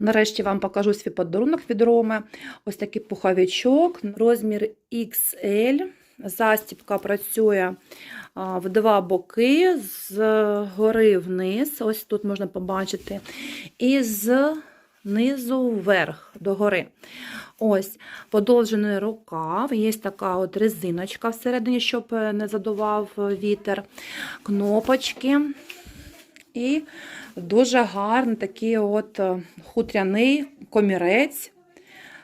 Нарешті вам покажу свій подарунок від Роми. Ось такий пуховичок, розмір XL. Застібка працює в два боки, з гори вниз. Ось тут можна побачити. І з низу вверх до гори. Ось подовжений рукав, є така от резиночка всередині, щоб не задував вітер, кнопочки. І дуже гарний такий от е, хутряний комірець.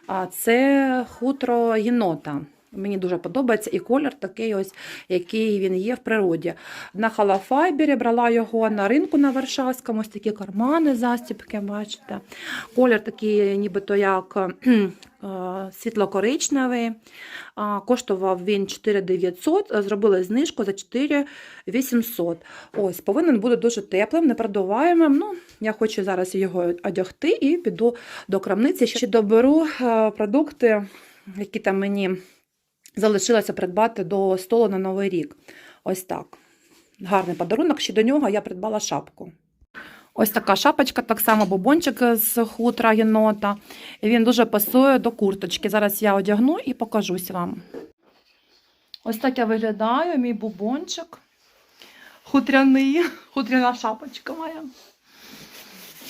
А Це хутро єнота. Мені дуже подобається і колір такий, ось, який він є в природі. На халафайбері брала його на ринку на Варшавському, ось такі кармани, застібки, бачите. Колір такий, нібито як світло-коричневий. Коштував він 4900, а зробили знижку за 4800. Ось, повинен бути дуже теплим, непродуваємим. Ну, я хочу зараз його одягти і піду до крамниці. Ще доберу е, продукти, які там мені залишилося придбати до столу на Новий рік. Ось так. Гарний подарунок. Ще до нього я придбала шапку. Ось така шапочка, так само бубончик з хутра єнота. Він дуже пасує до курточки. Зараз я одягну і покажусь вам. Ось так я виглядаю, мій бубончик. Хутряний, хутряна шапочка моя.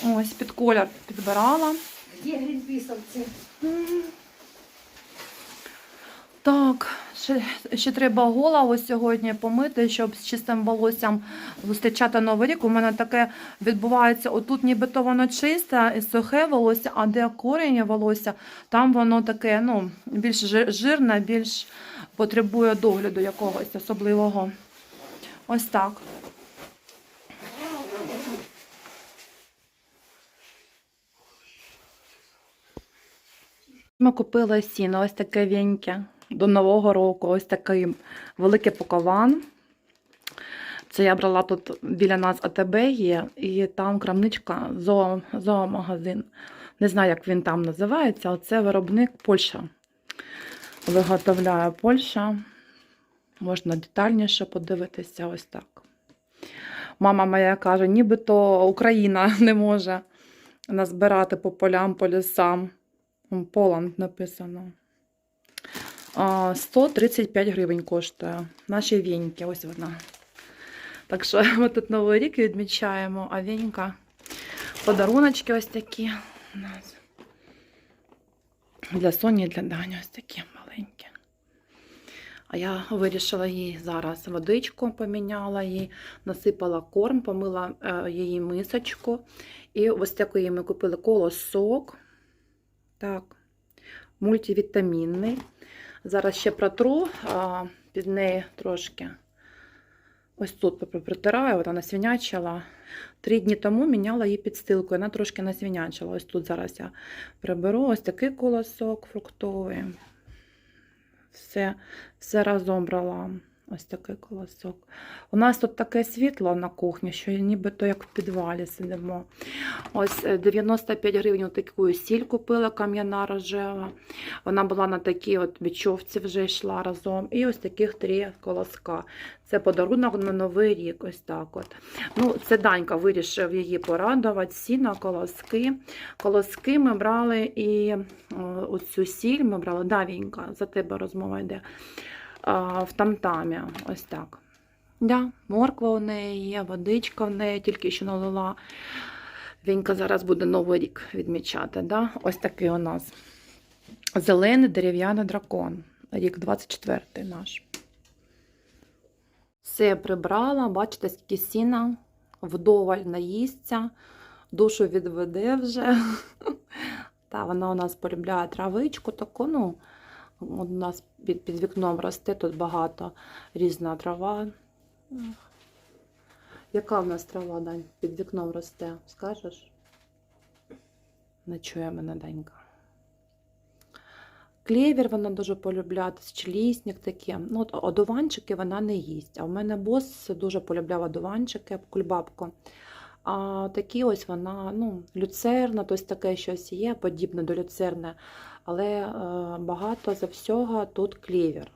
Ось під колір підбирала. Є грінпісовці. Так, ще, ще треба голову сьогодні помити, щоб з чистим волоссям зустрічати новий рік. У мене таке відбувається. Отут нібито воно чисте і сухе волосся, а де коріння волосся, там воно таке ну, більш жирне, більш потребує догляду якогось особливого. Ось так. Ми купили сіно, ось таке віньке до Нового року. Ось такий великий пакован. Це я брала тут біля нас АТБ є, і там крамничка, зоо, зоомагазин. Не знаю, як він там називається, але це виробник Польща. Виготовляє Польща. Можна детальніше подивитися ось так. Мама моя каже, нібито Україна не може назбирати по полям, по лісам. Поланд написано. А, 135 гривень коштує. Наші віньки, ось вона. Так що ми тут Новий рік відмічаємо, а вінька. Подаруночки ось такі. Для Соні і для Дані ось такі маленькі. А я вирішила їй зараз водичку поміняла їй, насипала корм, помила е, її мисочку. І ось такий ми купили колосок. Так, мультивітамінний. Зараз ще протру а, під неї трошки. Ось тут протираю, вона насвінячила. Три дні тому міняла її підстилку, вона трошки насвінячила. Ось тут зараз я приберу ось такий колосок фруктовий. Все, все разом брала. Ось такий колосок. У нас тут таке світло на кухні, що нібито як в підвалі сидимо. Ось е, 95 гривень таку сіль купила кам'яна рожева. Вона була на такій от бічовці вже йшла разом. І ось таких три колоска. Це подарунок на Новий рік. Ось так от. Ну, це Данька вирішив її порадувати. Сіна, колоски. Колоски ми брали і е, оцю сіль ми брали. Давінька, за тебе розмова йде. А, в тамтамі. Ось так. Да, морква у неї є, водичка в неї тільки що налила. Вінька зараз буде Новий рік відмічати. Да? Ось такий у нас зелений дерев'яний дракон. Рік 24 наш. Все прибрала, бачите, скільки сіна, вдоволь наїсться, душу відведе вже. Та вона у нас полюбляє травичку таку, ну, у нас під, під вікном росте тут багато різна трава. Яка в нас трава, Дань, під вікном росте? Скажеш? Не чує мене Данька. Клєвір вона дуже полюбляє, чилісник таке. Ну, от одуванчики вона не їсть. А в мене бос дуже полюбляв одуванчики, кульбабку. А такі ось вона, ну, люцерна, тобто таке щось є, подібне до люцерни, але е, багато за всього тут клєвір.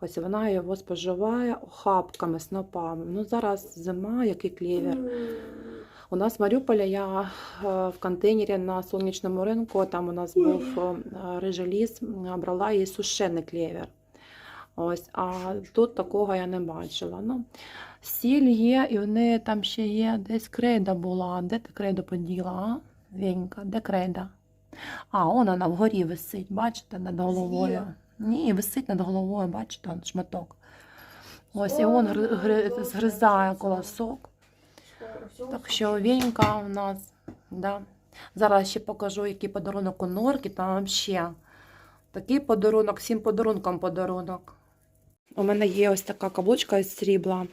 Ось вона його споживає охапками, снопами. Ну, зараз зима, який клєвір. У нас в Маріуполі я е, в контейнері на сонячному ринку, там у нас був е, рижий ліс, брала і сушений клевер. Ось, а тут такого я не бачила. Ну, сіль є, і в неї там ще є десь крейда була. Де ти крейду поділа? А? Венька, де крейда? А, он вона вгорі висить, бачите, над головою. Ні, висить над головою, бачите, он шматок. Ось і он гри- гри- згризає колосок. Так що Венька у нас, да. Зараз ще покажу, який подарунок у норки, там взагалі такий подарунок, всім подарункам подарунок. У мене є ось така каблучка із срібла.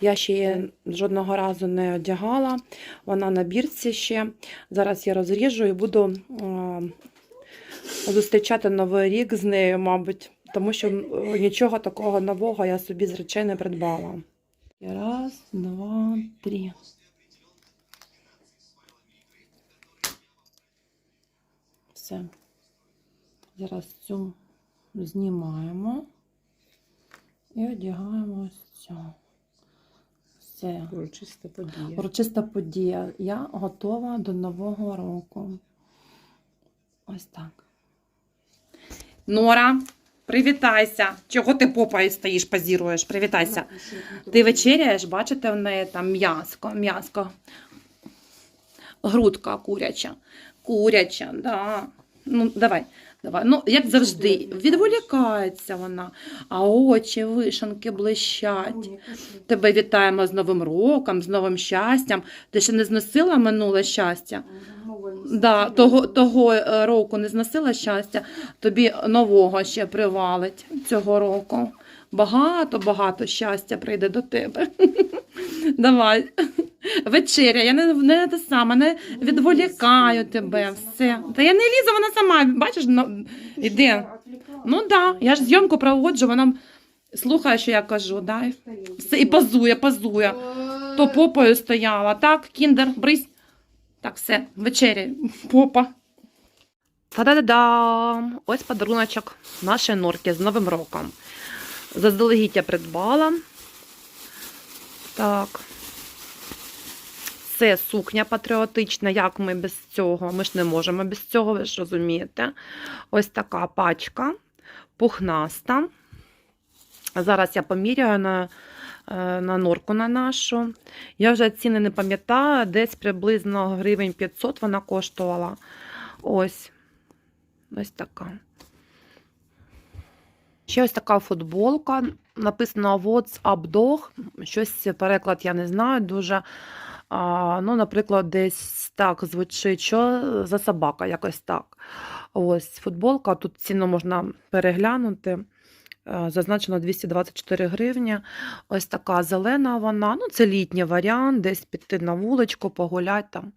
Я ще її жодного разу не одягала. Вона на бірці ще. Зараз я розріжу і буду е, зустрічати новий рік з нею, мабуть, тому що нічого такого нового я собі з речей не придбала. Раз, два, три. Все. Зараз цю знімаємо і одягаємо ось цю. Все. Урочиста подія. Урочиста подія. Я готова до Нового року. Ось так. Нора, привітайся. Чого ти попою стоїш, позіруєш? Привітайся. Ти вечеряєш, бачите, в неї там м'яско, м'яско. Грудка куряча. Куряча, да. Ну, давай, давай. Ну, як завжди, відволікається вона, а очі вишенки блищать. Тебе вітаємо з Новим роком, з новим щастям. Ти ще не зносила минуле щастя? Да, того, того е, року не зносила щастя, тобі нового ще привалить цього року. Багато, багато щастя прийде до тебе. Давай. Вечеря, я не, не те саме, не відволікаю тебе. Все. Та я не лізу, вона сама, бачиш, ну, іди. Ну так, да, я ж зйомку проводжу, вона слухає, що я кажу, да? і все, і пазує, пазує. То попою стояла, так, кіндер, брись. Так, все, вечеря, попа. Та-да-да-дам! Ось подаруночок нашої норки з Новим роком. Заздалегідь я придбала. Так. Це сукня патріотична, як ми без цього? Ми ж не можемо без цього, ви ж розумієте. Ось така пачка, пухнаста. Зараз я поміряю на, е, на норку на нашу. Я вже ціни не пам'ятаю, десь приблизно гривень 500 вона коштувала. Ось. Ось така. Ще ось така футболка. Написано What's up dog. Щось переклад я не знаю дуже. А, ну, наприклад, десь так звучить, що за собака, якось так. Ось футболка. Тут ціну можна переглянути. Е, Зазначено 224 гривні. Ось така зелена вона. Ну, це літній варіант, десь піти на вуличку, погуляти там.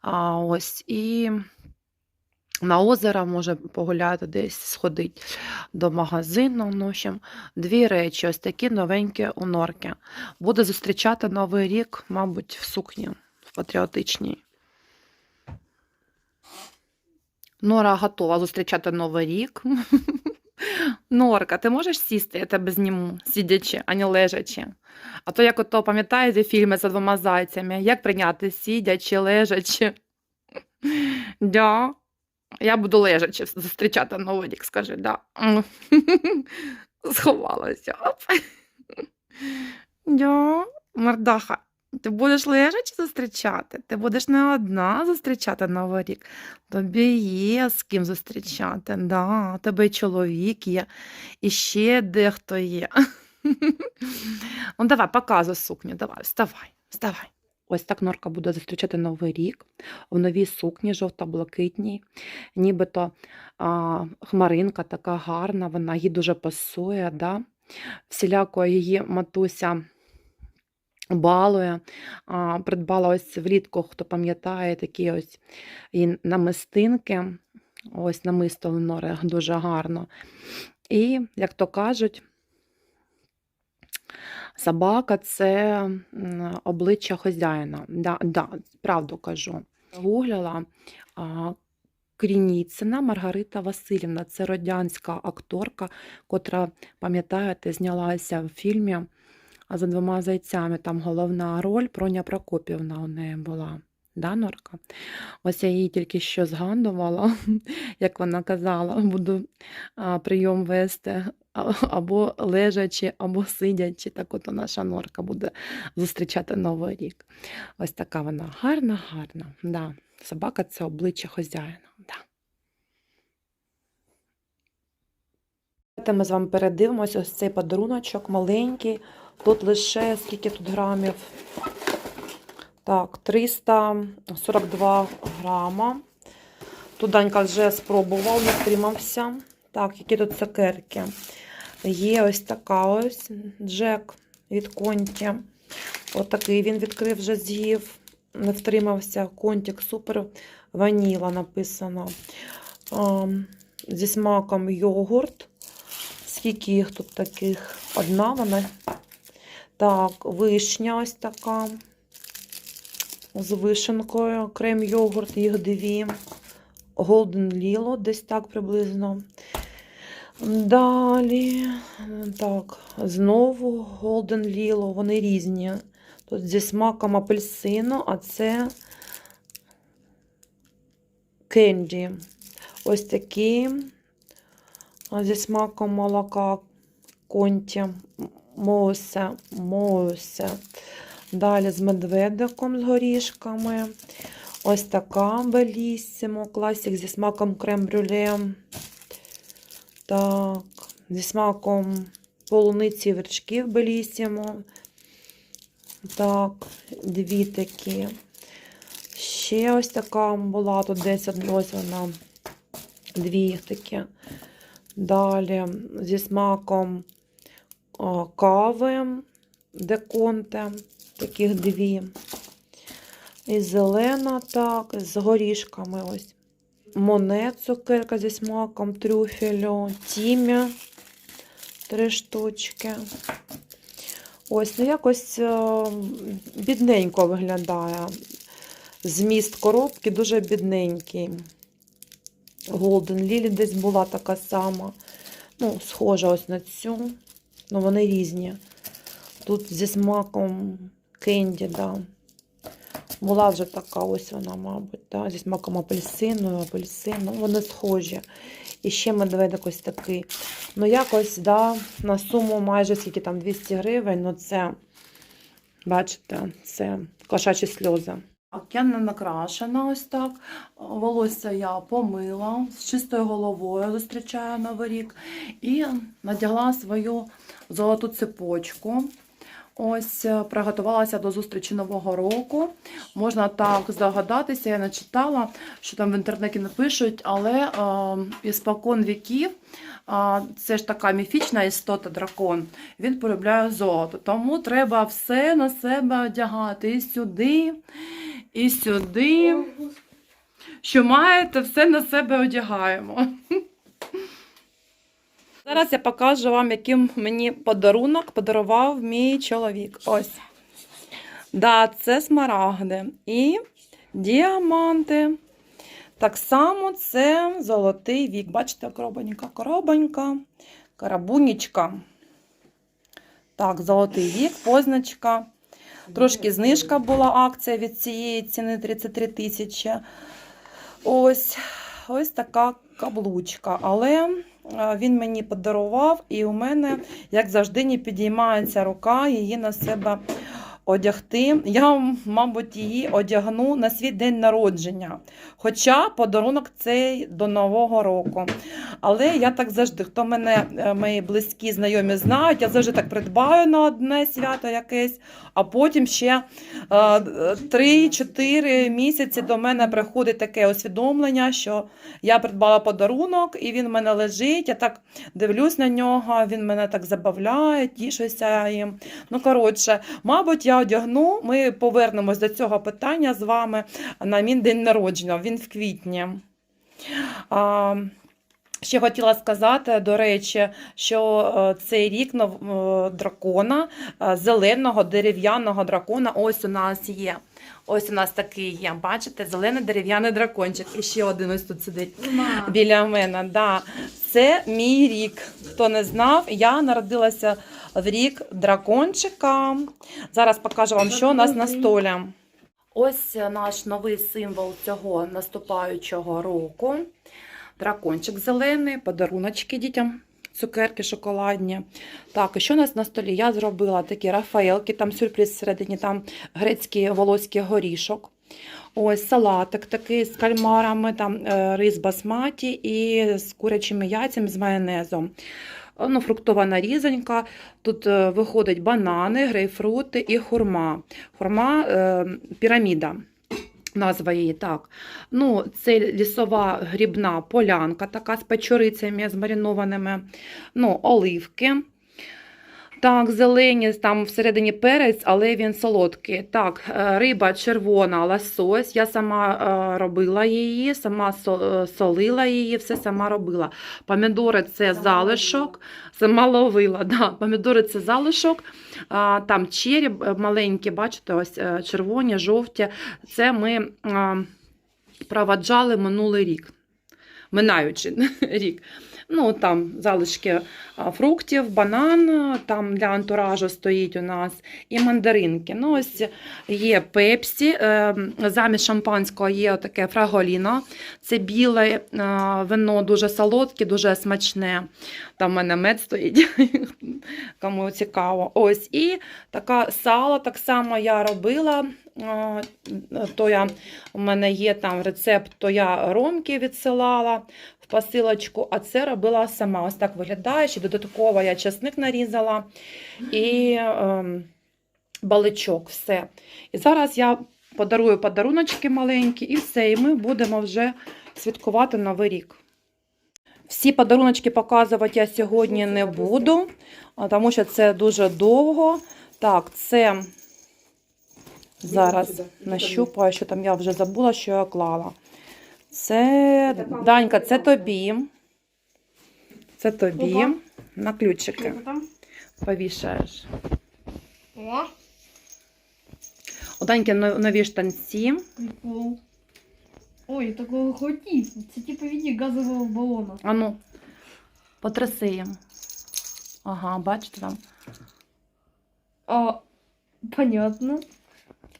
А, ось і на озеро може погуляти, десь сходить до магазину. Ну, дві речі, ось такі новенькі у норки. Буду зустрічати Новий рік, мабуть, в сукні в патріотичній. Нора готова зустрічати Новий рік. Норка, ти можеш сісти, я тебе зніму, сидячи, а не лежачи. А то, як ото, пам'ятаєте фільми за двома зайцями, як прийняти сидячи, лежачи? Да. Я буду лежачи зустрічати Новий рік, скажи, да. Сховалася. Оп. Да. Мордаха, ти будеш лежачи зустрічати? Ти будеш не одна зустрічати Новий рік. Тобі є з ким зустрічати. Да. Тебе чоловік є, і ще дехто є. Ну, давай, показуй сукню, давай, вставай, вставай. Ось так Норка буде зустрічати Новий рік в новій сукні, жовто-блакитній. Нібито а, хмаринка така гарна, вона їй дуже пасує. Да? Всіляко її матуся балує. А, придбала ось влітку, хто пам'ятає, такі ось і намистинки. Ось намисто в Нори дуже гарно. І, як то кажуть, Собака це обличчя хазяїна. Да, да, правду кажу. Гугляла Крініцина Маргарита Васильівна. Це радянська акторка, котра, пам'ятаєте, знялася в фільмі за двома зайцями. Там головна роль Проня Прокопівна у неї була. Да, Норка? Ось я її тільки що згадувала, як вона казала, буду прийом вести або лежачи, або сидячи. Так от наша норка буде зустрічати Новий рік. Ось така вона гарна, гарна. Да. Собака це обличчя хазяїна. Да. Давайте ми з вами передивимося ось цей подаруночок маленький. Тут лише скільки тут грамів? Так, 342 грама. Тут Данька вже спробував, не втримався. Так, які тут цукерки. Є ось така ось Джек від Конті. Отакий він відкрив, вже з'їв. Не втримався. Контік супер ваніла написано. Зі смаком йогурт. Скільки їх тут таких? Одна вона. Так, вишня ось така. З вишенкою. Крем йогурт, їх дві. Golden Lilo, десь так приблизно. Далі, так, знову Golden Lilo, вони різні. Тут зі смаком апельсину, а це кенді. Ось такі зі смаком молока конті. Моусе, моусе. Далі з медведиком з горішками. Ось така белісімо, класик зі смаком крем-брюле. Так, зі смаком полуниці вершків белісімо. Так, дві такі. Ще ось така була тут десь ось вона. Дві їх такі. Далі зі смаком кави деконте, таких дві. І зелена, так, з горішками ось. Моне цукерка зі смаком трюфелю, тім'я три штучки. Ось, ну якось е, бідненько виглядає. Зміст коробки дуже бідненький. Golden Lily десь була така сама. Ну, схожа ось на цю. Ну, вони різні. Тут зі смаком кенді, да. Була вже така, ось вона, мабуть, да, зі смаком апельсину, апельсину. Вони схожі. І ще медведик ось такий. Ну, якось, да, на суму майже скільки там 200 гривень. Ну, це, бачите, це кошачі сльози. Я не накрашена ось так. Волосся я помила з чистою головою, зустрічаю Новий рік. І надягла свою золоту цепочку. Ось е, приготувалася до зустрічі Нового року. Можна так здогадатися, я не читала, що там в інтернеті напишуть, але е, іспокон віків, е, це ж така міфічна істота дракон, він полюбляє золото. Тому треба все на себе одягати і сюди, і сюди. Що маєте, все на себе одягаємо. Зараз я покажу вам, яким мені подарунок подарував мій чоловік. Ось. Да, це смарагди і діаманти. Так само це золотий вік. Бачите, коробонька, коробонька, карабунічка. Так, золотий вік, позначка. Трошки знижка була акція від цієї ціни 33 тисячі. Ось, ось така каблучка. Але він мені подарував, і у мене, як завжди, не підіймається рука її на себе одягти. Я, мабуть, її одягну на свій день народження. Хоча подарунок цей до Нового року. Але я так завжди, хто мене, е, мої близькі знайомі знають, я завжди так придбаю на одне свято якесь, а потім ще е, 3-4 місяці до мене приходить таке усвідомлення, що я придбала подарунок, і він в мене лежить. Я так дивлюсь на нього, він мене так забавляє, тішуся їм. Ну, коротше, мабуть, я одягну. Ми повернемось до цього питання з вами на мій день народження. Він в квітні. Ще хотіла сказати, до речі, що е, цей рік е, дракона, е, зеленого дерев'яного дракона, ось у нас є. Ось у нас такий є. Бачите, зелений дерев'яний дракончик. І ще один ось тут сидить біля мене. Да. Це мій рік. Хто не знав, я народилася в рік дракончика. Зараз покажу вам, що у нас на столі. Ось наш новий символ цього наступаючого року. Дракончик зелений, подаруночки дітям, цукерки шоколадні. Так, що у нас на столі? Я зробила такі рафаелки, там сюрприз всередині, там грецький волоський горішок. Ось салатик такий з кальмарами, там е, рис басматі і з курячими яйцями з майонезом. Е, Ну, фруктова нарізанька. Тут е, виходять банани, грейпфрути і хурма. Хурма піраміда. Назва її так. Ну, це лісова грібна полянка, така з печорицями змаринованими. Ну, оливки. Так, зелені, там всередині перець, але він солодкий. Так, е, риба червона, лосось. Я сама е, робила її, сама е, солила її, все сама робила. Помідори це залишок, сама ловила. Да. Помідори це залишок. Там чері е, маленькі, бачите, ось червоні, жовті. Це ми проваджали минулий рік, минаючи рік. Ну, там залишки фруктів, банан, там для антуражу стоїть у нас, і мандаринки. Ну, ось є пепсі, е, замість шампанського є таке фраголіно. Це біле вино, дуже солодке, дуже смачне. Там в мене мед стоїть, кому цікаво. Ось, і така сало, так само я робила. Е, То я, у мене є там рецепт, то я ромки відсилала в посилочку, а це робила сама. Ось так виглядає. Ще додатково я часник нарізала і ем, баличок. Все. І зараз я подарую подаруночки маленькі, і все. І ми будемо вже святкувати Новий рік. Всі подаруночки показувати я сьогодні не буду, тому що це дуже довго. Так, це зараз нащупаю, що там я вже забула, що я клала. Це Данька, це тобі. Це тобі. На ключики повішаєш. У Даньки но- нові штанці. Ой, такого хотів. Це типу віді газового балона. А ну, потряси їм. Ага, бачите там. А, понятно.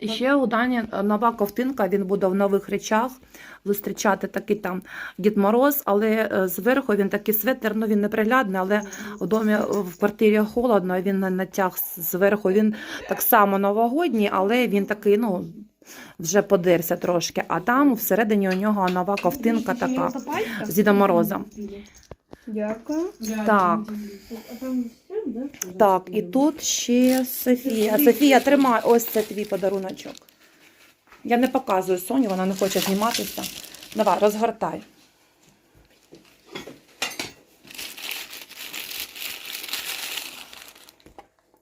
І ще у Дані нова ковтинка, він буде в нових речах зустрічати такий там Дід Мороз, але е, зверху він такий светер, ну він неприглядний, але в домі в квартирі холодно, він на- натяг зверху. Він так само новогодній, але він такий, ну, вже подерся трошки. А там всередині у нього нова ковтинка така з Дідом Морозом. Дякую. Так. Так, і тут ще Софія. Софія, тримай, ось це твій подаруночок. Я не показую Соню, вона не хоче зніматися. Давай, розгортай.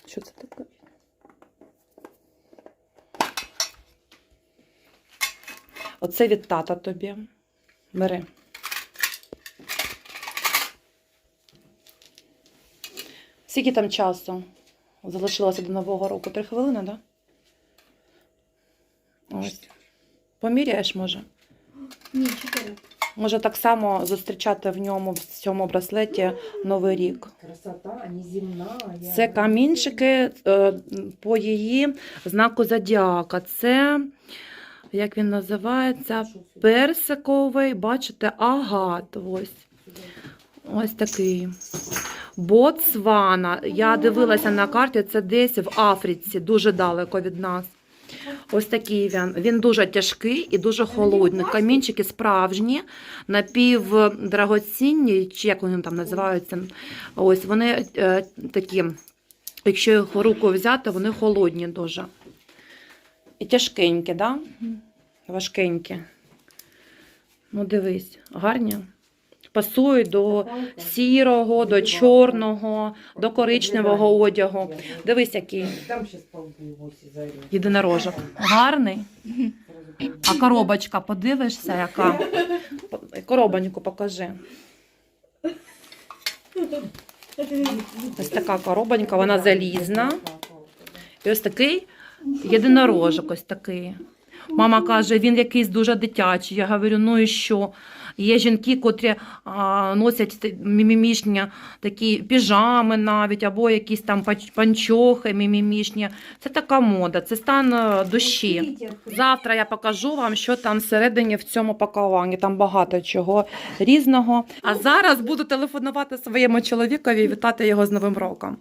Що це таке? Оце від тата тобі. Бери. Скільки там часу залишилося до Нового року? Три хвилини, так? Да? Ось. Поміряєш, може? Ні, чотири. Може так само зустрічати в ньому в цьому браслеті Новий рік. Красота, неземна. Це камінчики е, по її знаку зодіака. Це, як він називається, персиковий, бачите, агат. Ось. Ось такий. Ботсвана. Я дивилася на карті, це десь в Африці, дуже далеко від нас. Ось такий він. Він дуже тяжкий і дуже холодний. Камінчики справжні, напівдрагоцінні, чи як вони там називаються. Ось вони е, такі, якщо їх руку взяти, вони холодні дуже. І тяжкенькі, да? Важкенькі. Ну, дивись, гарні. Пасують до сірого, до чорного, до коричневого одягу. Дивись, який Там полбу єдинорожок. Гарний. А коробочка, подивишся, яка? Коробоньку покажи. Ось така коробонька, вона залізна. І ось такий єдинорожок, ось такий. Мама каже, він якийсь дуже дитячий. Я говорю, ну і що? Є жінки, котрі а, носять мімімішні такі піжами навіть, або якісь там панчохи мімімішні. Це така мода, це стан е, душі. Завтра я покажу вам, що там всередині в цьому пакуванні. Там багато чого різного. А зараз буду телефонувати своєму чоловікові і вітати його з Новим роком.